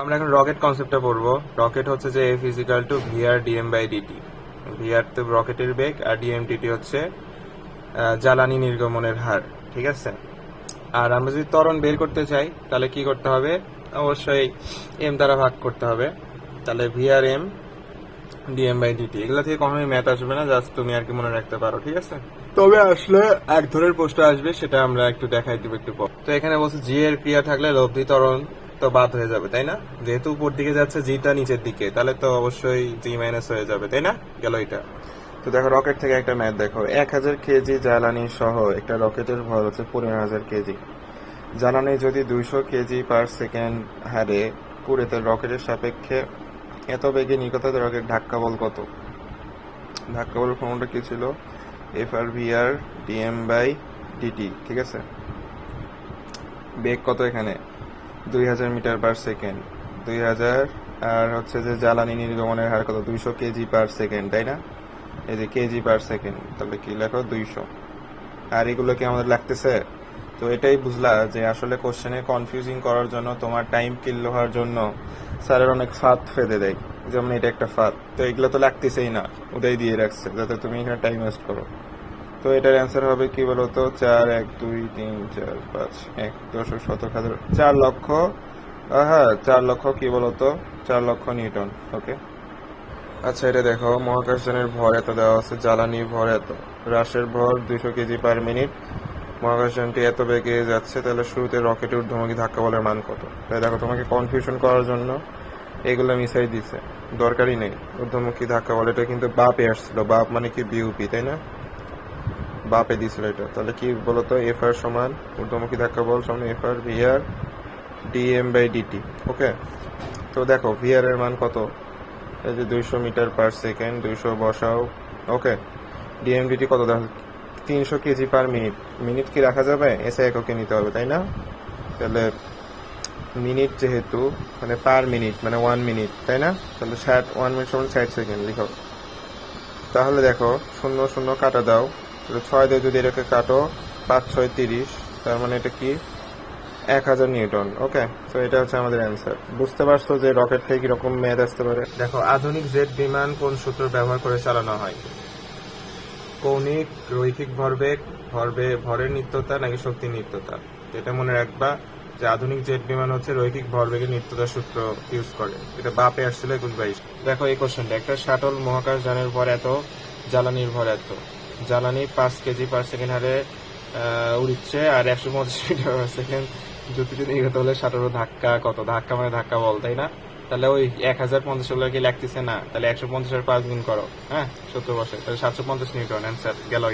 আমরা এখন রকেট কনসেপ্টটা পড়ব। রকেট হচ্ছে যে physical to VR DM by DT VR তো রকেটের বেগ আর ডিএমটিটি হচ্ছে জ্বালানি নির্গমনের হার, ঠিক আছে? আর আমরা যদি ত্বরণ বের করতে চাই, তাহলে কি করতে হবে? অবশ্যই এম দ্বারা ভাগ করতে হবে। তাহলে VR M DM by DT এগুলো থেকে কখনোই ম্যাথ আসবে না জাস্ট তুমি আর কি মনে রাখতে পারো, ঠিক আছে? তবে আসলে এক ধরনের প্রশ্ন আসবে, সেটা আমরা একটু দেখাই দিব একটু পর। তো এখানে বলছে জি এর ক্রিয়া থাকলে লব্ধি ত্বরণ। তো বাদ হয়ে যাবে, তাই না? যেহেতু উপর দিকে যাচ্ছে জিটা নিচের দিকে, তাহলে তো অবশ্যই জি মাইনাস হয়ে যাবে, তাই না? গেল এটা। তো দেখো রকেট থেকে একটা ম্যাথ দেখো। এক হাজার কেজি জ্বালানি সহ একটা রকেটের ভর হচ্ছে পনেরো হাজার কেজি। জ্বালানি যদি দুইশো কেজি পার সেকেন্ড হারে পুড়ে, তো রকেটের সাপেক্ষে এত বেগে নিকট রকেট ধাক্কা বল কত? ধাক্কা বল ফর্মটা কি ছিল? F R V R DM by DT ঠিক আছে? বেগ কত এখানে? দুই হাজার মিটার পার সেকেন্ড দুই হাজার, আর হচ্ছে যে জ্বালানি নির্গমনের হার কত? দুইশো কেজি পার সেকেন্ড তাই না? এই যে কেজি পার সেকেন্ড তাহলে কি লেখো? দুইশো। আর এগুলো কি আমাদের লাগতেছে? তো এটাই বুঝলা যে আসলে কোশ্চেনে কনফিউজিং করার জন্য, তোমার টাইম কিল হওয়ার জন্য স্যারের অনেক ফাঁদ ফেদে দেয়। যেমন এটা একটা ফাঁদ। তো এগুলো তো লাগতেছেই না। ওটাই দিয়ে রাখছে, যাতে তুমি এখানে টাইম ওয়েস্ট করো। তো এটার অ্যান্সার হবে কি বলতো? চার, এক, দুই, তিন, চার, পাঁচ, এক, দশক, শতক, হাজার, চার লক্ষ হ্যাঁ চার লক্ষ কি বলতো? চার লক্ষ নিউটন ওকে আচ্ছা এটা দেখো মহাকাশযানের ভর এত দেওয়া আছে, জ্বালানি ভর এত। হ্রাসের ভর দুশো কেজি পার মিনিট মহাকাশযানটি এত বেগে যাচ্ছে, তাহলে শুরুতে রকেটের ঊর্ধ্বমুখী ধাক্কা বলের মান কত? তাই দেখো, তোমাকে কনফিউশন করার জন্য এগুলো মিশাই দিছে। দরকারই নেই। ঊর্ধ্বমুখী ধাক্কা বল, এটা কিন্তু বাপে আসছিল। বাপ মানে কি বিউপি তাই না? বাপে দিছিল এটা। তাহলে কি বলতো এফ আর সমান, ঊর্ধ্বমুখী ধাক্কা বল সমান F R V R DM by DT okay তো দেখো ভি আর এর মান কত? এই যে দুইশো মিটার পার সেকেন্ড দুইশো বসাও ওকে ডিএমডিটি কত? দেখো, তিনশো কেজি পার মিনিট মিনিট কি রাখা যাবে? এসে এককে নিতে হবে, তাই না? তাহলে মিনিট যেহেতু মানে পার মিনিট মানে ওয়ান মিনিট তাই না? তাহলে ষাট ওয়ান মিনিট সমান ষাট সেকেন্ড লিখো। তাহলে দেখো, শূন্য শূন্য কাটা দাও। ছয় দিয়ে যদি এটাকে কাটো, পাঁচ, ছয়, তিরিশ, তার মানে এটা কি? এক হাজার নিউটন, ওকে? তো এটা হচ্ছে আমাদের অ্যান্সার বুঝতে পারছ যে রকেট থেকে কীরকম মেয়াদ আসতে পারে? দেখো, আধুনিক জেট বিমান কোন সূত্র ব্যবহার করে চালানো হয়? কৌণিক, রৈখিক ভরবেগ, ভরবে, ভরের নিত্যতা নাকি শক্তির নিত্যতা? এটা মনে রাখবা যে আধুনিক জেট বিমান হচ্ছে রৈখিক ভরবেগের নিত্যতা সূত্র ইউজ করে। এটা বাপে আসছিল একুশ বাইশ। দেখো এই কোশ্চেনটা একটা শাটল মহাকাশ যানের পর এত, জ্বালানির ভর এত। জ্বালানি পাঁচ কেজি পার সেকেন্ড হারে উড়িচ্ছে, আর একশো পঞ্চাশ মিটার পার সেকেন্ড যদি যদি এগোতে হলে সাতেরো ধাক্কা, কত ধাক্কা মানে ধাক্কা বল, তাই না? তাহলে ওই এক হাজার পঞ্চাশ হলে কি লাগতেছে? না, তাহলে একশো পঞ্চাশের পাঁচ গুণ করো হ্যাঁ? সত্তর বছর, তাহলে সাতশো পঞ্চাশ নিউটন, অ্যান্সার গেল